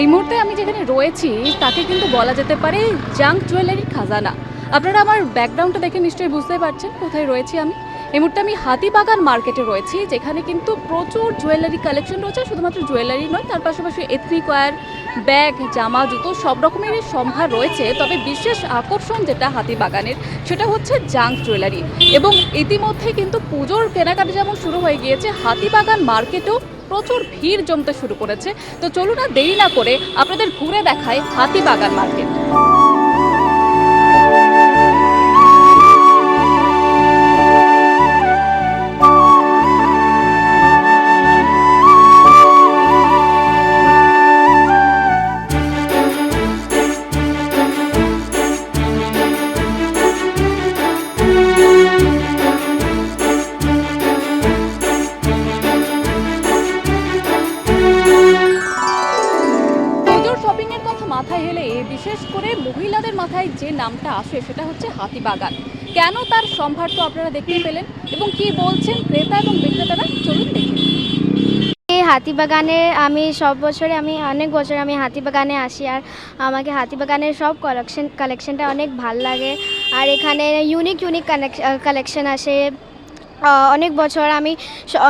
এই মুহূর্তে আমি যেখানে রয়েছি, তাকে কিন্তু বলা যেতে পারে জাঙ্ক জুয়েলারি খাজানা। আপনারা আমার ব্যাকগ্রাউন্ডটা দেখে নিশ্চয়ই বুঝতে পারছেন কোথায় রয়েছি আমি। এই মুহূর্তে আমি হাতিবাগান মার্কেটে রয়েছি, যেখানে কিন্তু প্রচুর জুয়েলারি কালেকশন রয়েছে, শুধুমাত্র জুয়েলারি নয়, তার পাশাপাশি এথনিক ওয়্যার ব্যাগ, জামা, জুতো, সব রকমেরই সম্ভার রয়েছে। তবে বিশেষ আকর্ষণ যেটা হাতিবাগানের, সেটা হচ্ছে জাঙ্ক জুয়েলারি। এবং ইতিমধ্যে কিন্তু পুজোর কেনাকাটা যেমন শুরু হয়ে গিয়েছে, হাতিবাগান মার্কেটেও প্রচুর ভিড় জমতে শুরু করেছে। তো চলুন না দেরি না করে আপনাদের ঘুরে দেখায় হাতিবাগান মার্কেট। মাথায় এলে বিশেষ করে মহিলাদের মাথায় যে নামটা আসে সেটা হচ্ছে হাতিবাগান। কেন তার সম্ভার তো আপনারা দেখতেই পেলেন এবং কি বলছেন ক্রেতা এবং বিক্রেতারা? চলুন দেখি। এই হাতিবাগানে আমি সব বছরে আমি অনেক বছর আমি হাতিবাগানে আসি আর আমাকে হাতিবাগানের সব কালেকশন কালেকশনটা অনেক ভালো লাগে। আর এখানে ইউনিক ইউনিক কালেকশন আসে। অনেক বছর আমি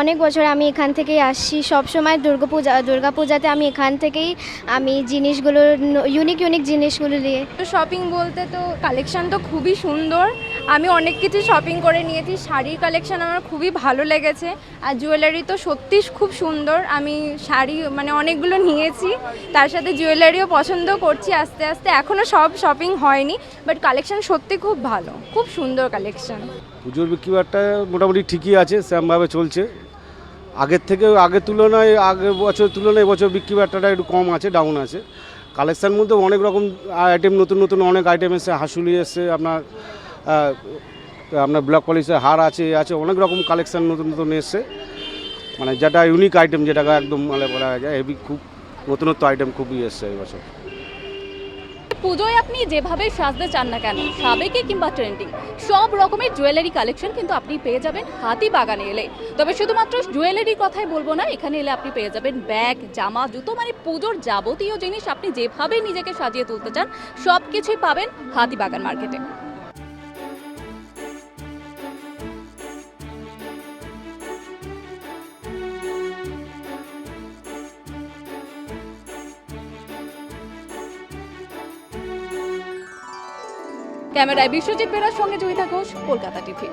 অনেক বছর আমি এখান থেকেই আসছি। সব সময় দুর্গাপূজা দুর্গাপূজাতে আমি এখান থেকেই আমি জিনিসগুলো ইউনিক ইউনিক জিনিসগুলো নিয়ে। তো শপিং বলতে তো কালেকশান তো খুবই সুন্দর। আমি অনেক কিছু শপিং করে নিয়েছি। শাড়ির কালেকশন আমার খুবই ভালো লেগেছে। আর জুয়েলারি তো সত্যি খুব সুন্দর। আমি শাড়ি মানে অনেকগুলো নিয়েছি। তার সাথে জুয়েলারিও পছন্দ করছি আস্তে আস্তে। এখনও সব শপিং হয়নি বাট কালেকশন সত্যি খুব ভালো। খুব সুন্দর কালেকশন পুজোর বিক্রি বাট্টা মোটামুটি ঠিকই আছে সেরকমভাবে চলছে। আগের থেকে আগের তুলনায়, আগের বছর তুলনায় এবছর বিক্রি বাট্টাটা একটু কম আছে ডাউন আছে। কালেকশান মধ্যে অনেক রকম আইটেম নতুন নতুন অনেক আইটেম এসে হাসুলি এসছে, আপনার আপনার ব্লক পলিশের হার আছে আছে, অনেক রকম কালেকশান নতুন নতুন এসছে। মানে যেটা ইউনিক আইটেম যেটাকে একদম মানে বলা যায় হেভি খুব নতুনত্ব আইটেম খুবই এসছে এবছর পুজোয় আপনি যেভাবে সাজতে চান না কেন, সাবেকে কিংবা ট্রেন্ডিং, সব রকমের জুয়েলারি কালেকশন কিন্তু আপনি পেয়ে যাবেন হাতি বাগানে এলে। তবে শুধুমাত্র জুয়েলারির কথাই বলব না, এখানে এলে আপনি পেয়ে যাবেন ব্যাগ, জামা, জুতো মানে পুজোর যাবতীয় জিনিস আপনি যেভাবে নিজেকে সাজিয়ে তুলতে চান সব কিছুই পাবেন হাতি বাগান মার্কেটে। ক্যামেরায় বিশ্বজিৎ বেরার সঙ্গে জয়িতা ঘোষ কলকাতা টিভি।